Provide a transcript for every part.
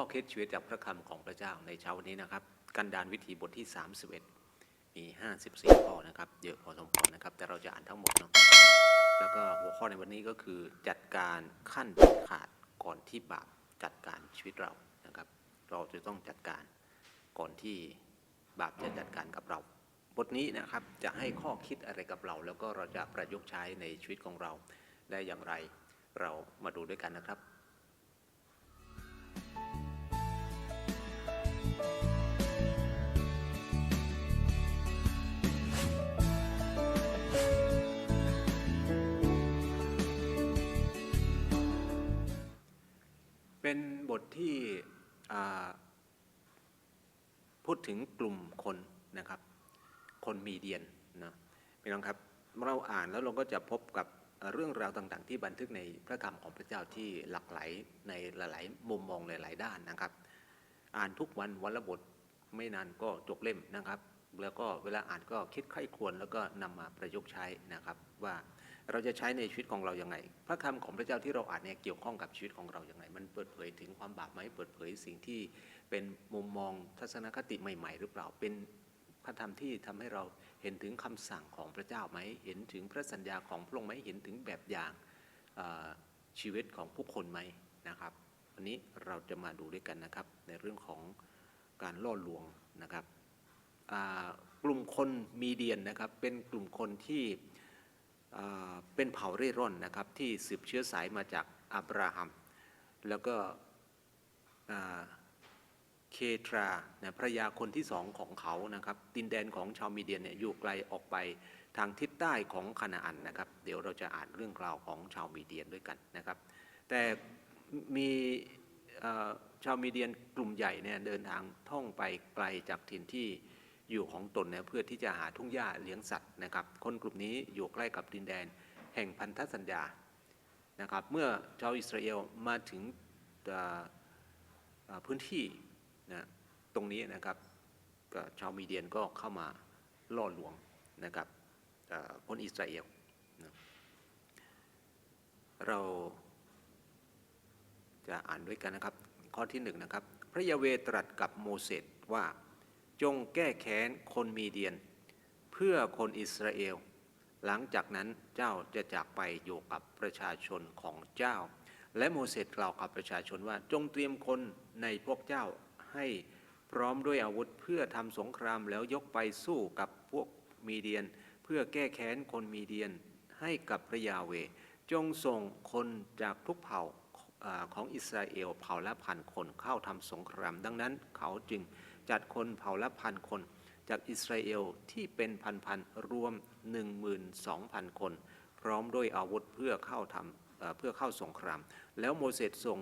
ข้อคิดชีวิตจากพระคำของพระเจ้าในเช้าวันนี้นะครับ กันดานวิธีบทที่ 31 มี 54 ข้อนะครับ เยอะพอสมควรนะครับ แต่เราจะอ่านทั้งหมดเนาะแล้วก็หัวข้อในวันนี้ก็คือจัดการขั้นเด็ดขาดก่อนที่บาปจัดการชีวิตเรานะครับ เราจะต้องจัดการก่อนที่บาปจะจัดการกับเรา บทนี้นะครับจะให้ข้อคิดอะไรกับเรา แล้วก็เราจะประยุกต์ใช้ในชีวิตของเราได้อย่างไร เรามาดูด้วยกันนะครับ เป็นบทที่พูดถึงกลุ่มคนนะครับ คนมีเดียนนะพี่น้องครับเราอ่านแล้วเราก็จะพบกับเรื่องราวต่างๆ ที่บันทึกในพระคำของพระเจ้าที่หลากหลายในหลายๆมุมมองหลายๆด้านนะครับ อ่านทุกวันวันละบทไม่นานก็จบเล่มนะครับ แล้วก็เวลาอ่านก็คิดไข้ควรแล้วก็นำมาประยุกต์ใช้นะครับว่า เราจะใช้ในชีวิตของเราอย่างไง พระคำของพระเจ้าที่เราอ่านเนี่ยเกี่ยวข้องกับชีวิตของเราอย่างไรมันเปิดเผยถึงความบาปไหมเปิดเผยสิ่งที่เป็นมุมมองทัศนคติใหม่ ๆ หรือเปล่าเป็นพระธรรมที่ทำให้เราเห็นถึงคำสั่งของพระเจ้าไหมเห็นถึงพระสัญญาของพระองค์ไหมเห็นถึงแบบอย่างชีวิตของผู้คนไหมนะครับวันนี้เราจะมาดูด้วยกันนะครับในเรื่องของการล่อลวงนะครับกลุ่มคนมีเดียนนะครับเป็นกลุ่มคนที่ เป็นเผ่าเร่ร่อนนะครับที่สืบเชื้อสายมาจากอับราฮัม แล้วก็เคทรานะภรรยาคนที่สองของเขานะครับดินแดนของชาวมีเดียนเนี่ยอยู่ไกลออกไปทางทิศใต้ของคานาอันนะครับ เดี๋ยวเราจะอ่านเรื่องราวของชาวมีเดียนด้วยกันนะครับ แต่มีชาวมีเดียนกลุ่มใหญ่เนี่ยเดินทางท่องไปไกลจากถิ่นที่ อยู่ของตนเนี่ยเพื่อที่จะหาทุ่งหญ้าเลี้ยงสัตว์นะครับ คนกลุ่มนี้อยู่ใกล้กับดินแดน แห่งพันธสัญญานะครับ เมื่อชาวอิสราเอลมาถึงพื้นที่นะตรงนี้นะครับชาวมีเดียนก็เข้ามาล่อลวงนะครับคนอิสราเอลนะเราจะอ่านด้วยกันนะครับ ข้อที่หนึ่งนะครับ พระยาเวตรัสกับโมเสสว่า จงแก้แค้นคนมีเดียน เพื่อคนอิสราเอล หลังจากนั้นเจ้าจะจากไปอยู่กับประชาชนของเจ้า และโมเสสกล่าวกับประชาชนว่าจงเตรียมคนในพวกเจ้าให้พร้อมด้วยอาวุธเพื่อทำสงครามแล้วยกไปสู้กับพวกมีเดียน เพื่อแก้แค้นคนมีเดียนให้กับพระยาเว จงส่งคนจากทุกเผ่าอ่าของอิสราเอลเผ่าละพันคนเข้าทำสงคราม ดังนั้นเขาจึง จัดคนเผ่าละพันคน จากอิสราเอลที่เป็นพันๆรวม 12,000 คน พร้อมด้วยอาวุธเพื่อเข้าทำเเพื่อเข้าสงคราม แล้วโมเสสส่ง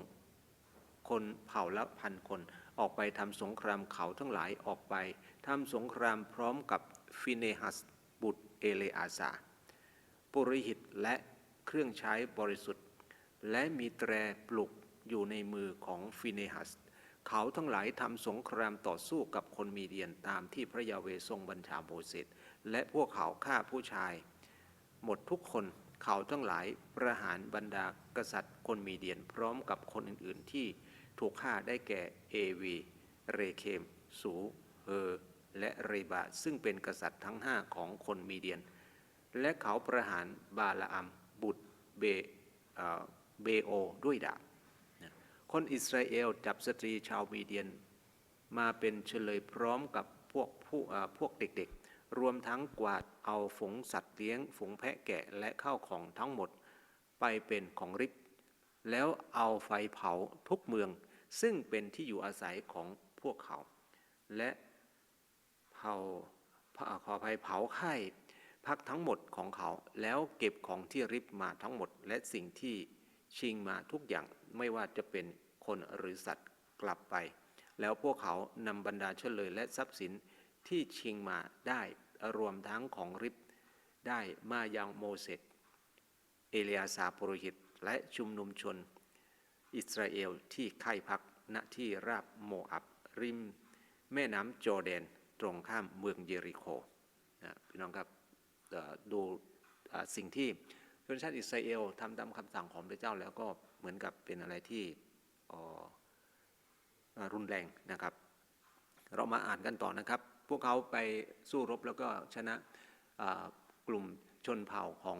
คนเผ่าละพันคน ออกไปทำสงครามเขาทั้งหลายออกไปทำสงครามพร้อมกับฟิเนฮัสบุตรเอเลอาซาปุโรหิตและเครื่องใช้บริสุทธิ์ และมีแตรปลุกอยู่ในมือของฟิเนฮัส เขาทั้งหลายทำสงครามต่อสู้กับคนมีเดียนตามที่พระยาเวทรงบัญชาโมเสสและพวกเขาฆ่าผู้ชาย หมดทุกคนเขาทั้งหลายประหารบรรดากษัตริย์คนมีเดียนพร้อมกับคนอื่น ๆ ที่ถูกฆ่าได้แก่เอวี เรเคม สูเฮอและเรบาซึ่งเป็นกษัตริย์ทั้งห้าของคนมีเดียน และเขาประหารบาลาอัมบุตรเบเอ่อเบโอด้วยดาบ คนอิสราเอลจับสตรีชาวมีเดียน มาเป็นเฉลยพร้อมกับพวกผู้พวกเด็กๆ รวมทั้งกวาดเอาฝูงสัตว์เลี้ยง ฝูงแพะแกะและข้าวของทั้งหมด ไปเป็นของริบแล้วเอาไฟเผาทุกเมือง ซึ่งเป็นที่อยู่อาศัยของพวกเขา และเผาขออภัยเผาไข่พักทั้งหมดของเขาแล้วเก็บของที่ริบมาทั้งหมด และสิ่งที่ชิงมาทุกอย่างไม่ว่าจะเป็น คนหรือสัตว์กลับไป แล้วพวกเขานำบรรดาเฉลยและทรัพย์สินที่ชิงมาได้รวมทั้งของริบได้มายังโมเสสเอเลียสาปุโรหิตและชุมนุมชน อิสราเอลที่ค่ายพักณที่ราบโมอับริม แม่น้ำจอร์แดนตรงข้ามเมืองเยริโคนะพี่น้องครับดูสิ่งที่ชนชาติอิสราเอลทำตามคำสั่งของพระเจ้าแล้วก็เหมือนกับเป็นอะไรที่ รุนแรงนะครับ เรามาอ่านกันต่อนะครับ พวกเขาไปสู้รบแล้วก็ชนะกลุ่มชนเผ่าของ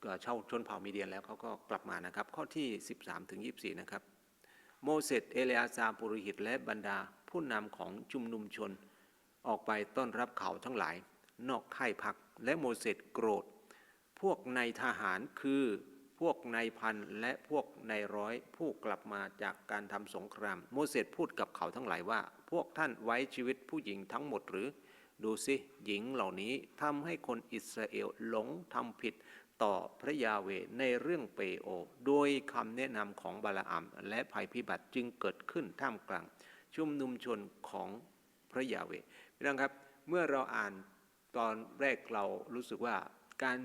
เอ่อชาวชนเผ่ามีเดียนแล้วเขาก็กลับมานะครับ ข้อที่ 13ถึง24 นะครับ โมเสสเอเลอาซาปุโรหิตและบรรดาผู้นำของชุมนุมชน ออกไปต้อนรับเขาทั้งหลาย นอกค่ายพักและโมเสสโกรธ พวกนายทหารคือ วกนายพันและพวกนายร้อยผู้กลับมาจากการทำสงคราม โมเสสพูดกับเขาทั้งหลายว่า พวกท่านไว้ชีวิตผู้หญิงทั้งหมดหรือ ดูสิหญิงเหล่านี้ทำให้คนอิสราเอลหลงทำผิดต่อพระยาเวในเรื่องเปโอ โดยคำแนะนำของบาลามและภัยพิบัติจึงเกิดขึ้นท่ามกลาง ชุมนุมชนของพระยาเวพี่น้องครับ เมื่อเราอ่านตอนแรกเรารู้สึกว่าการ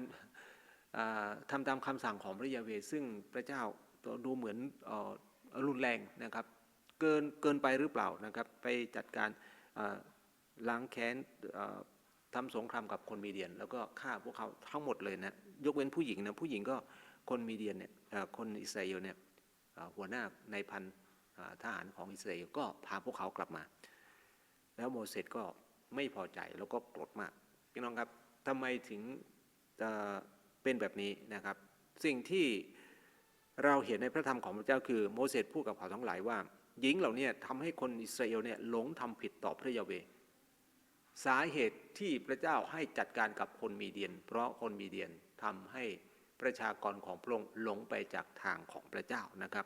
อ่าทำตามคำสั่งของพระยาเวซึ่งพระเจ้าดูเหมือนออรุนแรงนะครับ เกินเกินไปหรือเปล่านะครับ ไปจัดการล้างแค้นเอ่อทำสงครามกับคนมีเดียน แล้วก็ฆ่าพวกเขาทั้งหมดเลยนะยกเว้นผู้หญิงนะผู้หญิงก็คนมีเดียนเนี่ยคนอิสราเอลเนี่ยหัวหน้าในพันทหารของอิสราเอลก็พาพวกเขากลับมา แล้วโมเสสก็ไม่พอใจแล้วก็โกรธมากพี่น้องครับทำไมถึง เป็นแบบนี้นะครับ สิ่งที่เราเห็นในพระธรรมของพระเจ้าคือโมเสสพูดกับเขาทั้งหลายว่าหญิงเหล่านี้ทำให้คนอิสราเอลเนี่ยหลงทำผิดต่อพระยาเวสาเหตุที่พระเจ้าให้จัดการกับคนมีเดียน เพราะคนมีเดียนทำให้ประชากรของพระองค์หลงไปจากทางของพระเจ้านะครับ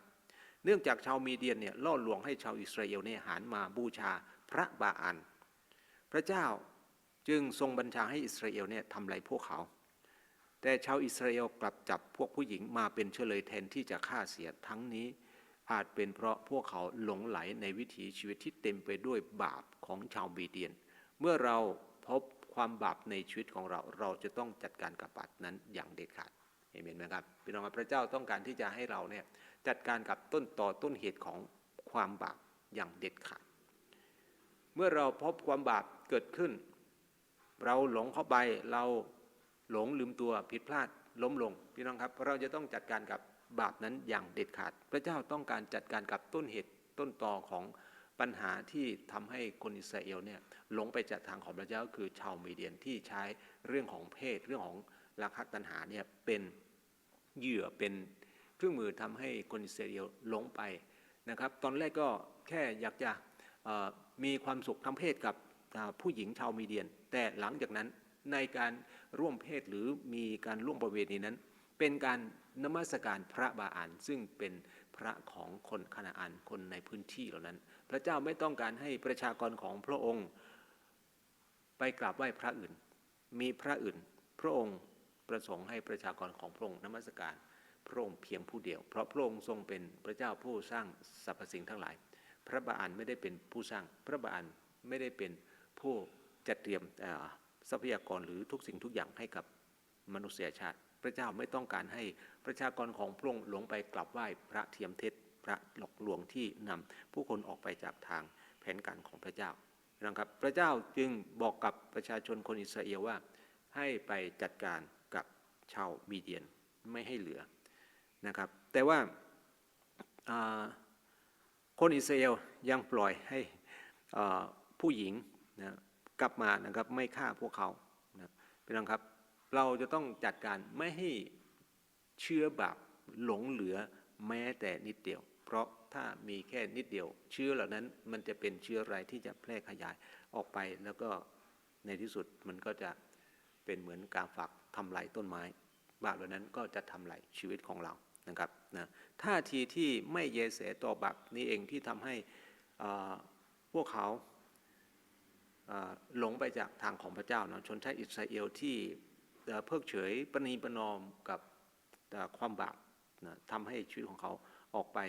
เนื่องจากชาวมีเดียนเนี่ยล่อลวงให้ชาวอิสราเอลเนี่ยหันมาบูชาพระบาอัน พระเจ้าจึงทรงบัญชาให้อิสราเอลเนี่ยทำลายพวกเขา แต่ชาวอิสราเอลกลับจับพวกผู้หญิงมาเป็นเฉลยแทนที่จะฆ่าเสียทั้งนี้ อาจเป็นเพราะพวกเขาหลงไหลในวิถีชีวิตที่เต็มไปด้วยบาปของชาวมีเดียน เมื่อเราพบความบาปในชีวิตของเราเราจะต้องจัดการกับบาปนั้นอย่างเด็ดขาดเห็นไหมครับพี่น้องครับพระเจ้าต้องการที่จะให้เราเนี่ยจัดการกับต้นต่อต้นเหตุของความบาปอย่างเด็ดขาด เมื่อเราพบความบาปเกิดขึ้น เราหลงเข้าไปเรา หลงลืมตัวผิดพลาดล้มลงพี่น้องครับเราจะต้องจัดการกับบาปนั้นอย่างเด็ดขาด พระเจ้าต้องการจัดการกับต้นเหตุต้นตอของปัญหาที่ทำให้คนอิสราเอลเนี่ยหลงไปจากทางของพระเจ้าคือชาวมีเดียนที่ใช้เรื่องของเพศเรื่องของราคะตัณหาเนี่ยเป็นเหยื่อเป็นเครื่องมือทำให้คนอิสราเอลหลงไปนะครับตอนแรกก็แค่อยากจะมีความสุขทางเพศกับผู้หญิงชาวมีเดียน แต่หลังจากนั้น ในการร่วมเพศหรือมีการร่วมประเวณีนั้น เป็นการนมัสการพระบาอันซึ่งเป็นพระของคนคานาอันคนในพื้นที่เหล่านั้น พระเจ้าไม่ต้องการให้ประชากรของพระองค์ ไปกราบไหว้พระอื่น มีพระอื่น พระองค์ประสงค์ให้ประชากรของพระองค์นมัสการพระองค์เพียงผู้เดียว เพราะพระองค์ทรงเป็นพระเจ้าผู้สร้างสรรพสิ่งทั้งหลาย พระบาอันไม่ได้เป็นผู้สร้างพระบาอันไม่ได้เป็นผู้จัดเตรียมอ่ ทรัพยากรหรือทุกสิ่งทุกอย่างให้กับมนุษยชาติ พระเจ้าไม่ต้องการให้ประชากรของพระองค์หลงไปกลับไหว้พระเทียมเท็จพระหลอกลวงที่นำผู้คนออกไปจากทางแผนการของพระเจ้านะครับพระเจ้าจึงบอกกับประชาชนคนอิสราเอลว่า ให้ไปจัดการกับชาวมีเดียนไม่ให้เหลือนะครับ แต่ว่าคนอิสราเอลยังปล่อยให้ผู้หญิงนะ กลับมานะครับ ไม่ฆ่าพวกเขานะพี่น้องครับ เราจะต้องจัดการไม่ให้เชื้อบาปหลงเหลือแม้แต่นิดเดียว เพราะถ้ามีแค่นิดเดียว เชื้อเหล่านั้นมันจะเป็นเชื้อไรายที่จะแพร่ขยายออกไปแล้วก็ในที่สุดมันก็จะเป็นเหมือนกาฝักทำลายต้นไม้บาปเหล่านั้นก็จะทำลายชีวิตของเรานะครับนะท่าทีที่ไม่เยเสต่อบาปนี้เองที่ทำให้พวกเขา หลงไปจากทางของพระเจ้าเนาะชนชาติอิสราเอลที่เพิกเฉยประนีประนอมกับความบาปนะทำให้ชีวิตของเขาออกไป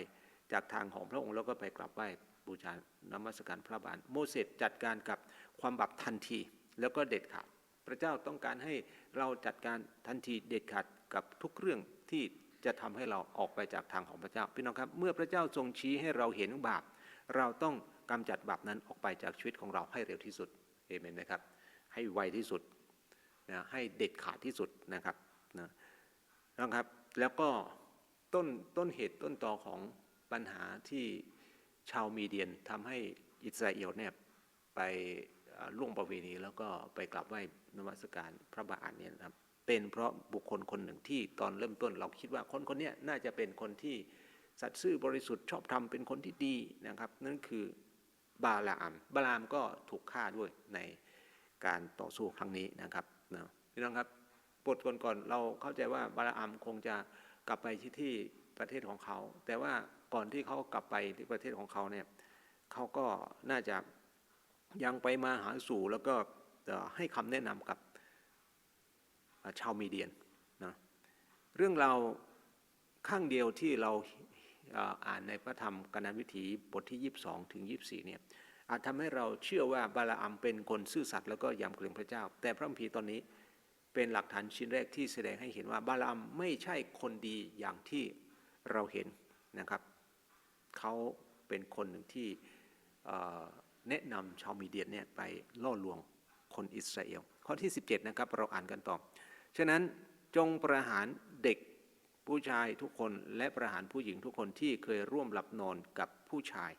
จากทางของพระองค์แล้วก็ไปกลับไหว้บูชานมัสการพระบาทโมเสสจัดการกับความบาปทันทีแล้วก็เด็ดขาด พระเจ้าต้องการให้เราจัดการทันทีเด็ดขาดกับทุกเรื่องที่จะทำให้เราออกไปจากทางของพระเจ้าพี่น้องครับ เมื่อพระเจ้าทรงชี้ให้เราเห็นบาป เราต้อง กำจัดบาปนั้นออกไปจากชีวิตของเราให้เร็วที่สุดเอเมนไหมครับ ให้ไวที่สุดนะให้เด็ดขาดที่สุดนะครับนะนะครับ แล้วก็ต้นต้นเหตุต้นตอของปัญหาที่ชาวมีเดียนทำให้อิสราเอลเนี่ยไปล่วงประเวณีแล้วก็ไปกลับไหว้นมัสการพระบาทเนี่ยนะครับเป็นเพราะบุคคลคนหนึ่งที่ตอนเริ่มต้น เราคิดว่าคนคนนี้น่าจะเป็นคนที่สัตย์ซื่อบริสุทธิ์ชอบธรรมเป็นคนที่ดีนะครับ นั่นคือ บาลามบาลามก็ถูกฆ่าด้วยในการต่อสู้ครั้งนี้นะครับนะพี่น้องครับบทก่อนๆเราเข้าใจว่าบาลามคงจะกลับไปที่ที่ประเทศของเขา แต่ว่าก่อนที่เขากลับไปที่ประเทศของเขาเนี่ยเขาก็น่าจะยังไปมาหาสู่แล้วก็ให้คำแนะนำกับชาวมีเดียนนะเรื่องเราข้างเดียวที่เรา อ่านในพระธรรมกนวิถีบทที่ 22 ถึง 24 เนี่ยอาจทำให้เราเชื่อว่าบาลาอัมเป็นคนซื่อสัตย์แล้วก็ยำเกรงพระเจ้า แต่พระคัมภีร์ตอนนี้เป็นหลักฐานชิ้นแรกที่แสดงให้เห็นว่าบาลาอัมไม่ใช่คนดีอย่างที่เราเห็นนะครับเขาเป็นคนหนึ่งที่แนะนำชาวมีเดียนเนี่ยไปล่อลวงคนอิสราเอลข้อที่ 17 นะครับ เราอ่านกันต่อ ฉะนั้นจงประหาร ผู้ชายทุกคนและประหารผู้หญิงทุกคนที่เคยร่วมหลับนอนกับผู้ชาย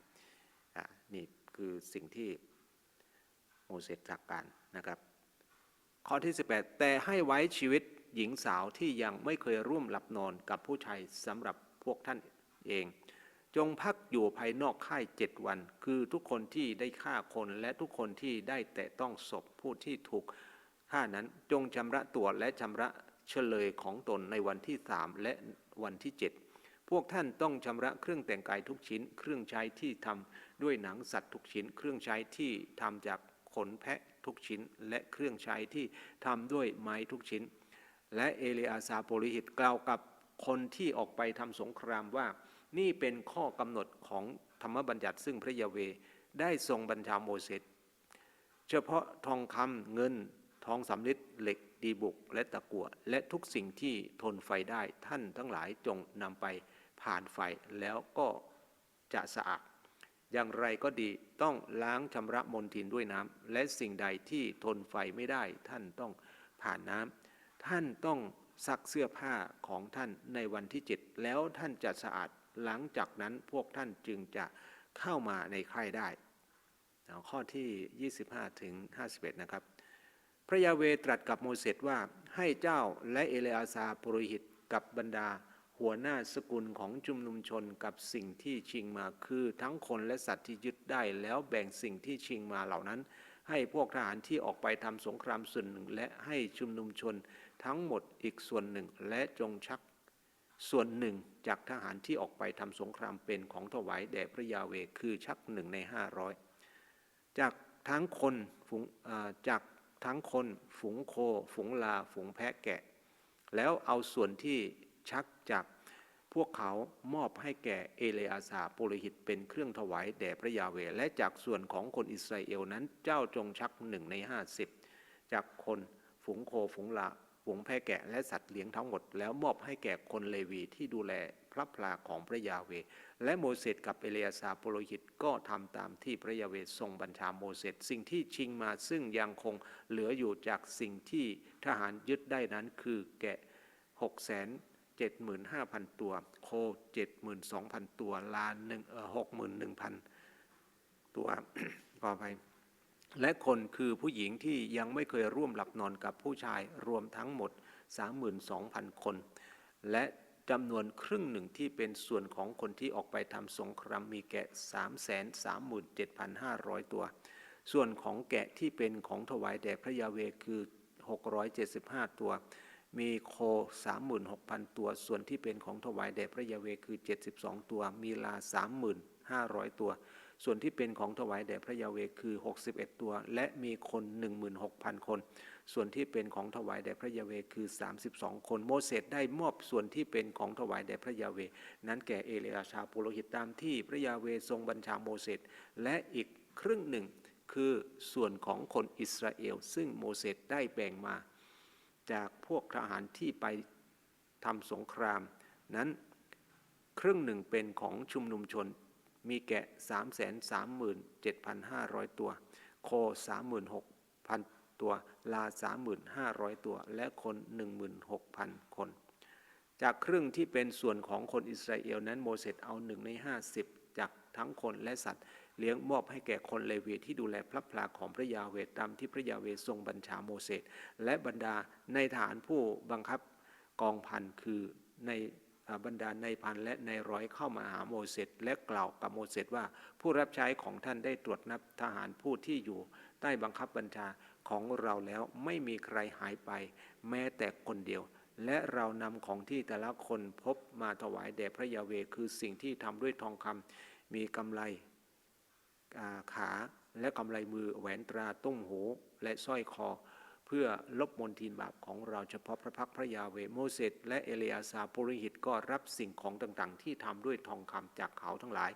นี่คือสิ่งที่โมเสสสั่งการนะครับ ข้อที่ 18 แต่ให้ไว้ชีวิตหญิงสาวที่ยังไม่เคยร่วมหลับนอนกับผู้ชายสำหรับพวกท่านเอง จงพักอยู่ภายนอกค่ายเจ็ดวัน คือทุกคนที่ได้ฆ่าคนและทุกคนที่ได้แตะต้องศพผู้ที่ถูกฆ่านั้นจงชำระตัวและชำระ เฉลยของตนในวันที่สามและวันที่เจ็ดพวกท่านต้องชำระเครื่องแต่งกายทุกชิ้น เครื่องใช้ที่ทำด้วยหนังสัตว์ทุกชิ้น เครื่องใช้ที่ทำจากขนแพะทุกชิ้น และเครื่องใช้ที่ทำด้วยไม้ทุกชิ้น และเอเลอาซาโปลิหิตกล่าวกับคนที่ออกไปทำสงครามว่า นี่เป็นข้อกำหนดของธรรมบัญญัติซึ่งพระยาเวได้ทรงบัญชาโมเสสเฉพาะทองคำเงิน ทองสำริดเหล็กดีบุกและตะกั่วและทุกสิ่งที่ทนไฟได้ท่านทั้งหลายจงนำไปผ่านไฟแล้วก็จะสะอาดอย่างไรก็ดีต้องล้างชำระมลทินด้วยน้ำและสิ่งใดที่ทนไฟไม่ได้ ท่านต้องผ่านน้ำท่านต้องซักเสื้อผ้าของท่านในวันที่เจ็ดแล้วท่านจะสะอาดหลังจากนั้นพวกท่านจึงจะเข้ามาในค่ายได้ข้อที่ 25 ถึง 51 นะครับ ระยาเวตรัสกับโมเสสว่าให้เจ้าและเอเลอาซาปุโรหิตกับบรรดา หัวหน้าสกุลของชุมนุมชนกับสิ่งที่ชิงมาคือทั้งคนและสัตว์ที่ยึดได้แล้วแบ่งสิ่งที่ชิงมาเหล่านั้น ให้พวกทหารที่ออกไปทำสงครามส่วนหนึ่ง และให้ชุมนุมชนทั้งหมดอีกส่วนหนึ่งและจงชักส่วนหนึ่งจากทหารที่ออกไปทำสงครามเป็นของถวายแด่พระยาเวคือชักหนึ่งในห้าร้อยจากทั้งคนจาก ทั้งคนฝูงโค ฝูงลา ฝูงแพะแกะ แล้วเอาส่วนที่ชักจากพวกเขามอบให้แก่เอเลอาซาโปโลหิตเป็นเครื่องถวายแด่พระยาเว และจากส่วนของคนอิสราเอลนั้นเจ้าจงชักหนึ่งในห้าสิบจากคนฝูงโคฝูงลาฝูงแพะแกะและสัตว์เลี้ยงทั้งหมด แล้วมอบให้แก่คนเลวีที่ดูแล พระพลาของพระยาเว และโมเสสกับเอเลอาซาโปโลหิตก็ทำตามที่พระยาเวทรงบัญชาโมเสสสิ่งที่ชิงมาซึ่งยังคงเหลืออยู่จากสิ่งที่ทหารยึดได้นั้นคือแกะหกแสนเจ็ดหมื่นห้าพันตัว โคเจ็ดหมื่นสองพันตัวลานหนึ่งเออหกหมื่นหนึ่งพันตัวขออภัยและคนคือผู้หญิงที่ยังไม่เคยร่วมหลับนอนกับผู้ชายรวมทั้งหมด 32,000 คน และ จำนวนครึ่งหนึ่งที่เป็นส่วนของคนที่ออกไปทำสงครามมีแกะ 337,500 ตัว ส่วนของแกะที่เป็นของถวายแด่พระยาเวคือ 675 ตัว มีโค 36,000 ตัว ส่วนที่เป็นของถวายแด่พระยาเวคือ 72 ตัว มีลา 3,500 ตัว ส่วนที่เป็นของถวายแด่พระยาเวห์คือ 61 ตัว และมีคน 16,000 คน ส่วนที่เป็นของถวายแด่พระยาเวคือ 32 คน โมเสสได้มอบส่วนที่เป็นของถวายแด่พระยาเว นั้นแก่เอเลอาชาปุโรหิตตามที่พระยาเวทรงบัญชาโมเสสและอีกครึ่งหนึ่งคือส่วนของคนอิสราเอล ซึ่งโมเสสได้แบ่งมา จากพวกทหารที่ไปทำสงคราม นั้นครึ่งหนึ่งเป็นของชุมนุมชน มีแกะ 337,500 ตัว โค 36,000 ตัว ลา 35,000 ตัว และคน 16,000 คน จากครึ่งที่เป็นส่วนของคนอิสราเอลนั้นโมเสสเอาหนึ่งใน 50 จากทั้งคนและสัตว์เลี้ยงมอบให้แก่คนเลวีที่ดูแลพระพลาของพระยาเวตามที่พระยาเวทรงบัญชาโมเสสและบรรดาในฐานผู้บังคับกองพันคือใน บรรดาในพันและในร้อยเข้ามาหาโมเสสและกล่าวกับโมเสสว่า ผู้รับใช้ของท่านได้ตรวจนับทหารผู้ที่อยู่ ใต้บังคับบัญชาของเราแล้วไม่มีใครหายไป แม้แต่คนเดียว และเรานำของที่แต่ละคนพบมาถวายแด่พระยาเวคือสิ่งที่ทำด้วยทองคำมีกำไรขาและกำไรมือแหวนตราตุ้มหูและสร้อยคอ พื่อลบมนทินบาปของเราเฉพาะพระพักพระยาเวโมเสสและเอเลียาซาปุริหิตก็รับสิ่งของต่างๆ ที่ทำด้วยทองคำจากเขาทั้งหลาย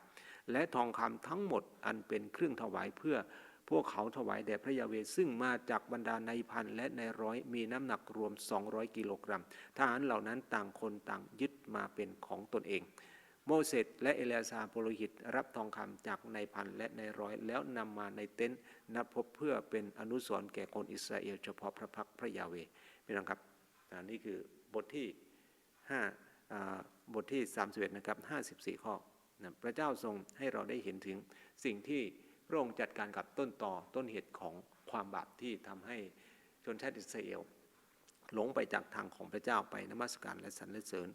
และทองคำทั้งหมดอันเป็นเครื่องถวายเพื่อพวกเขาถวายแด่พระยาเวซึ่งมาจากบรรดาในพันและในร้อยมีน้ำหนักรวม 200 กิโลกรัมทหารเหล่านั้นต่างคนต่างยึดมาเป็นของตนเอง โมเสสและเอเลยาซาโปโลหิต รับทองคำจากในพันและในร้อย แล้วนำมาในเต็นท์นับพบเพื่อเป็นอนุสรณ์แก่คนอิสราเอล เฉพาะพระพักพระยาเวพี่น้องครับอ่านี่คือบทที่5อ่าบทที่ 31 นะครับ 54 ข้อนะพระเจ้าทรงให้เราได้เห็นถึงสิ่งที่พระองค์จัดการกับต้นต่อต้นเหตุของความบาปที่ทำให้ชนชาติอิสราเอลหลงไปจากทางของพระเจ้าไปนมัสการและสรรเสริญ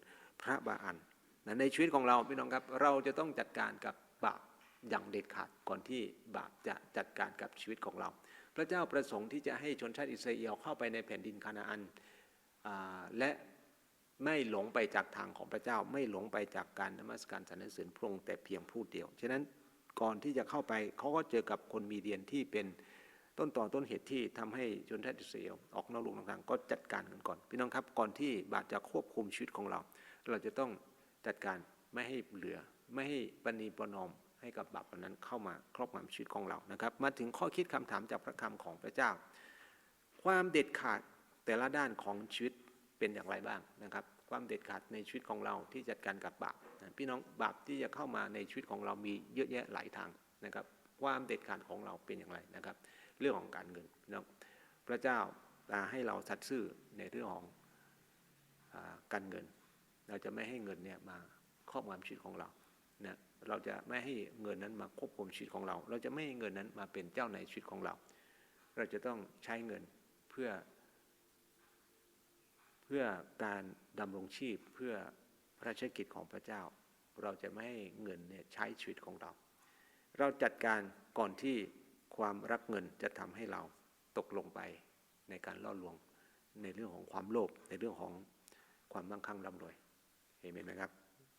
พระบาอัน นะในชีวิตของเราพี่น้องครับ เราจะต้องจัดการกับบาปอย่างเด็ดขาดก่อนที่บาปจะจัดการกับชีวิตของเรา พระเจ้าประสงค์ที่จะให้ชนชาติอิสราเอลเข้าไปในแผ่นดินคานาอันอและไม่หลงไปจากทางของพระเจ้าไม่หลงไปจากการนมัสการสรรเสริญพระองค์แต่เพียงผู้เดียว ฉะนั้นก่อนที่จะเข้าไปเขาก็เจอกับคนมีเดียนที่เป็นต้นต่อต้นเหตุที่ทำให้ชนชาติอิสราเอลออกนอกลูกต่างก็จัดการกันก่อนพี่น้องครับก่อนที่บาปจะควบคุมชีวิตของเรา เราจะต้อง จัดการไม่ให้เหลือไม่ให้ปณีประนอมให้กับบาปนั้นเข้ามาครอบงำชีวิตของเรานะครับ มาถึงข้อคิดคำถามจากพระคำของพระเจ้า ความเด็ดขาดแต่ละด้านของชีวิตเป็นอย่างไรบ้างนะครับ ความเด็ดขาดในชีวิตของเราที่จัดการกับบาปพี่น้องบาปที่จะเข้ามาในชีวิตของเรามีเยอะแยะหลายทางนะครับ ความเด็ดขาดของเราเป็นอย่างไรนะครับ เรื่องของการเงินพี่น้องพระเจ้าให้เราสัตย์ซื่อในเรื่องของอการเงิน เราจะไม่ให้เงินเนี่ยมาครอบงำชีวิตของเรานะเราจะไม่ให้เงินนั้นมาควบคุมชีวิตของเรา เราจะไม่ให้เงินนั้นมาเป็นเจ้าในชีวิตของเรา เราจะต้องใช้เงินเพื่อ เพื่อการดำรงชีพเพื่อพระราชกิจของพระเจ้า เราจะไม่ให้เงินเนี่ยใช้ชีวิตของเรา เราจัดการก่อนที่ความรักเงินจะทำให้เราตกลงไปในการล่อลวงในเรื่องของความโลภในเรื่องของความมั่งคั่งร่ำรวย เห็นไหมครับ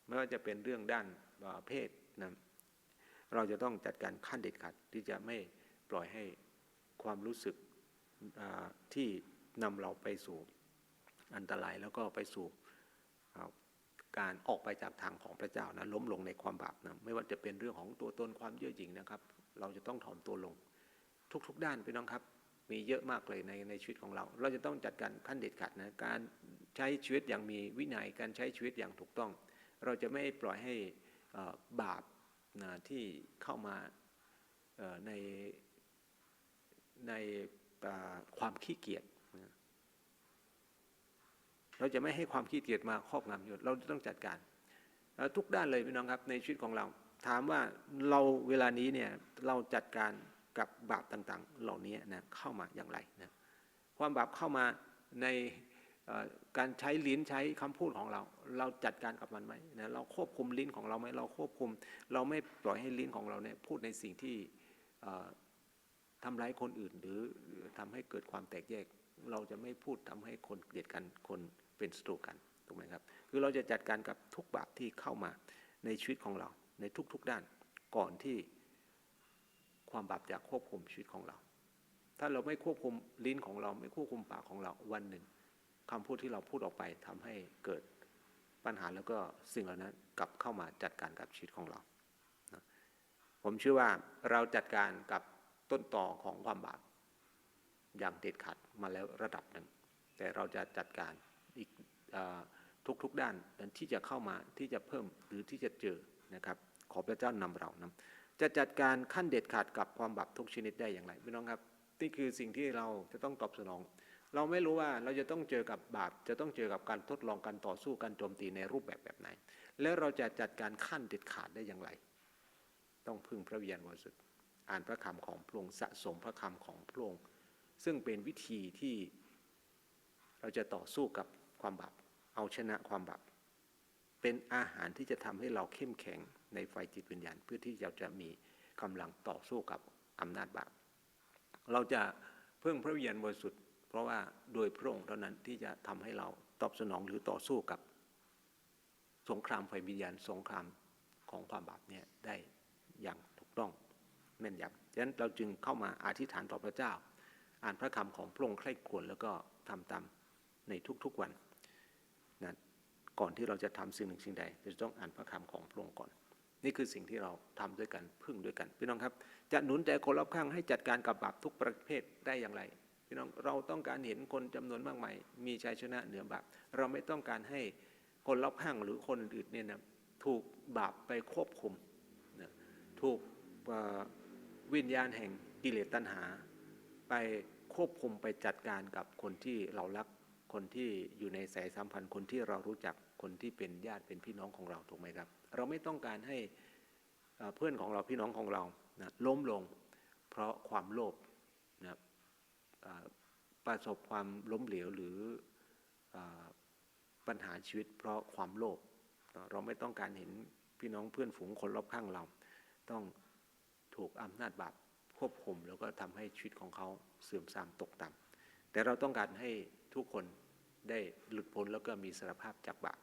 ไม่ว่าจะเป็นเรื่องด้านเพศนะเราจะต้องจัดการขั้นเด็ดขาดที่จะไม่ปล่อยให้ความรู้สึกที่นำเราไปสู่อันตรายแล้วก็ไปสู่การออกไปจากทางของพระเจ้านะล้มลงในความบาปนะไม่ว่าจะเป็นเรื่องของตัวตนความเย่อหยิ่งนะครับ เราจะต้องถอมตัวลง ทุก ๆ ด้านพี่น้องครับ มีเยอะมากเลยในในชีวิตของเรา เราจะต้องจัดการขั้นเด็ดขาดนะการ ใช้ชีวิตอย่างมีวินัยการใช้ชีวิตอย่างถูกต้อง เราจะไม่ปล่อยให้บาปนะที่เข้ามาในในความขี้เกียจเราจะไม่ให้ความขี้เกียจมาครอบงำอยู่เราต้องจัดการ ทุกด้านเลยพี่น้องครับในชีวิตของเรา ถามว่าเราเวลานี้เนี่ยเราจัดการกับบาปต่างๆ เหล่านี้นะเข้ามาอย่างไรนะความบาปเข้ามาใน การใช้ลิ้นใช้คำพูดของเรา เราจัดการกับมันไหมนะเราควบคุมลิ้นของเราไหมเราควบคุม เราไม่ปล่อยให้ลิ้นของเราเนี่ยพูดในสิ่งที่ทำร้ายคนอื่น หรือทำให้เกิดความแตกแยก เราจะไม่พูดทำให้คนเกลียดกันคนเป็นศัตรูกันถูกไหมครับคือเราจะจัดการกับทุกบาปที่เข้ามาในชีวิตของเราในทุกๆด้านก่อนที่ความบาปจะควบคุมชีวิตของเรา ถ้าเราไม่ควบคุมลิ้นของเรา ไม่ควบคุมปากของเราวันหนึ่ง คำพูดที่เราพูดออกไปทำให้เกิดปัญหาแล้วก็สิ่งเหล่านั้นกลับเข้ามาจัดการกับชีวิตของเรานะผมเชื่อว่าเราจัดการกับต้นต่อของความบาปอย่างเด็ดขาดมาแล้วระดับหนึ่ง แต่เราจะจัดการอีกทุกๆด้านที่จะเข้ามาที่จะเพิ่มหรือที่จะเจอนะครับ ขอพระเจ้านำเรานะจะจัดการขั้นเด็ดขาดกับความบาปทุกชนิดได้อย่างไรพี่น้องครับ นี่คือสิ่งที่เราจะต้องตอบสนอง เราไม่รู้ว่าเราจะต้องเจอกับบาป จะต้องเจอกับการทดลองการต่อสู้การโจมตีในรูปแบบแบบไหน แล้วเราจะจัดการขั้นเด็ดขาดได้อย่างไร ต้องพึ่งพระวิญญาณบริสุทธิ์อ่านพระคำของพระองค์สะสมพระคำของพระองค์ซึ่งเป็นวิธีที่เราจะต่อสู้กับความบาปเอาชนะความบาปเป็นอาหารที่จะทำให้เราเข้มแข็งในไฟจิตวิญญาณเพื่อที่เราจะมีกำลังต่อสู้กับอำนาจบาปเราจะพึ่งพระวิญญาณบริสุทธิ์ เพราะว่าโดยพระองค์เท่านั้นที่จะทำให้เราตอบสนองหรือต่อสู้กับ สงครามไฟวิญญาณสงครามของความบาปเนี่ยได้อย่างถูกต้องแม่นยำฉะนั้นเราจึงเข้ามาอธิษฐานต่อพระเจ้า อ่านพระคำของพระองค์ใคร่ควญแล้วก็ทำตามในทุกๆวันนะก่อนที่เราจะทำสิ่งหนึ่งสิ่งใดเราจะต้องอ่านพระคำของพระองค์ก่อน นี่คือสิ่งที่เราทำด้วยกันพึ่งด้วยกันพี่น้องครับ จะหนุนใจคนรอบข้างให้จัดการกับบาปทุกประเภทได้อย่างไร พี่น้องเราต้องการเห็นคนจำนวนมากมายมีชัยชนะเหนือบาปเราไม่ต้องการให้คนรอบข้างหรือคนอื่นเนี่ยนะถูกบาปไปควบคุมนะถูกวิญญาณแห่งกิเลสตัณหา ไปควบคุมไปจัดการกับคนที่เรารักคนที่อยู่ในสายสัมพันธ์คนที่เรารู้จักคนที่เป็นญาติเป็นพี่น้องของเราถูกไหมครับ เราไม่ต้องการให้เพื่อนของเราพี่น้องของเรานะล้มลง เพราะความโลภ ประสบความล้มเหลวหรือปัญหาชีวิตเพราะความโลภเราไม่ต้องการเห็นพี่น้องเพื่อนฝูงคนรอบข้างเรา ต้องถูกอำนาจบาปควบคุมแล้วก็ทำให้ชีวิตของเขาเสื่อมทรามตกต่ำแต่เราต้องการให้ทุกคนได้หลุดพ้นแล้วก็มีสารภาพจากบาป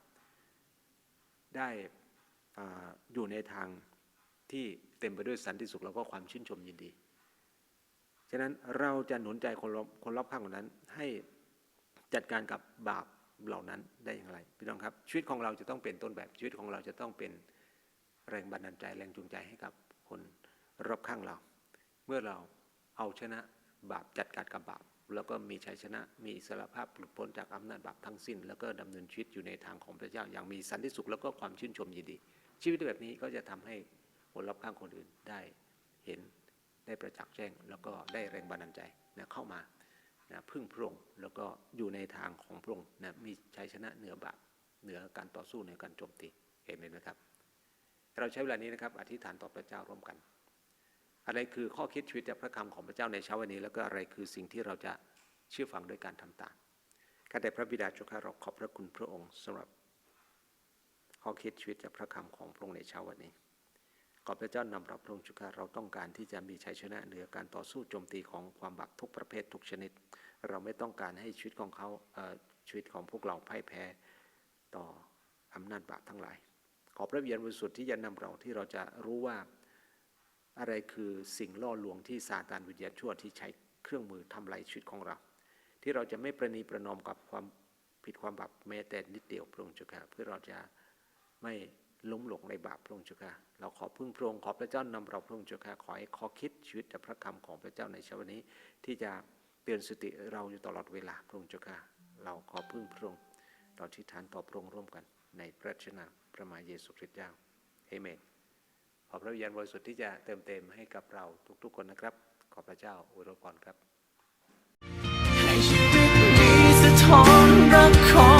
ได้ออยู่ในทางที่เต็มไปด้วยสันติสุขแล้วก็ความชื่นชมยินดี ฉะนั้นเราจะหนุนใจคนรอบคนรอบข้างเหล่านั้น ให้จัดการกับบาปเหล่านั้นได้อย่างไรพี่น้องครับ ชีวิตของเราจะต้องเป็นต้นแบบชีวิตของเราจะต้องเป็นแรงบันดาลใจแรงจูงใจให้กับคนรอบข้างเรา เมื่อเราเอาชนะบาปจัดการกับบาปแล้วก็มีชัยชนะมีอิสรภาพหลุดพ้นจากอำนาจบาปทั้งสิ้น แล้วก็ดำเนินชีวิตอยู่ในทางของพระเจ้าอย่างมีสันติสุขแล้วก็ความชื่นชมยินดี ชีวิตแบบนี้ก็จะทำให้คนรอบข้างคนอื่นได้เห็น ได้ประจักษ์แจ้ง แล้วก็ได้แรงบันดาลใจนะเข้ามานะพึ่งพระองค์แล้วก็อยู่ในทางของพระองค์นะมีชัยชนะเหนือบาปเหนือการต่อสู้เหนือการโจมตีเห็นไหมครับ เราใช้เวลานี้นะครับ อธิษฐานต่อพระเจ้าร่วมกัน อะไรคือข้อคิดชีวิตจากพระคำของพระเจ้าในเช้าวันนี้ แล้วก็อะไรคือสิ่งที่เราจะเชื่อฟังด้วยการทำตามข้าแต่พระบิดาจ้าข้าเราขอบพระคุณพระองค์สำหรับข้อคิดชีวิตจากพระคำของพระองค์ในเช้าวันนี้ ขอพระเจ้านำเราพระองค์จุกาเราต้องการที่จะมีชัยชนะเหนือการต่อสู้โจมตีของความบาปทุกประเภททุกชนิด เราไม่ต้องการให้ชีวิตของเขาเชีวิตของพวกเราพ่ายแพ้ต่ออำนาจบาปทั้งหลาย ขอพระวิญญาณบริสุทธิ์ที่จะนำเราที่เราจะรู้ว่าอะไรคือสิ่งล่อลวงที่ซาตานวิญญาณชั่วที่ใช้เครื่องมือทำลายชีวิตของเรา ที่เราจะไม่ประนีประนอมกับความผิดความบาปแม้แต่นิดเดียวพระองค์เจ้าค่ะเพื่อเราจะไม่ ล้มหลงในบาปพระองค์เจ้าค่ะเราขอพึ่งพระองค์ขอพระเจ้านำเราพระองค์เจ้าค่ะขอให้ขอคิดชีวิตจากพระคำของพระเจ้าในเช้าวันนี้ ที่จะเตือนสติเราอยู่ตลอดเวลาพระองค์เจ้าค่ะเราขอพึ่งพระองค์เราที่ฐานต่อพระองค์ร่วมกัน ในพระชนะพระมาเยซูคริสต์เจ้าเอเมนขอพระวิญญาณบริสุทธิ์ที่จะเติมเต็มให้กับเราทุกๆคนนะครับ ขอพระเจ้าอวยพรครับให้ชีวิตนี้สะท้อนรักของ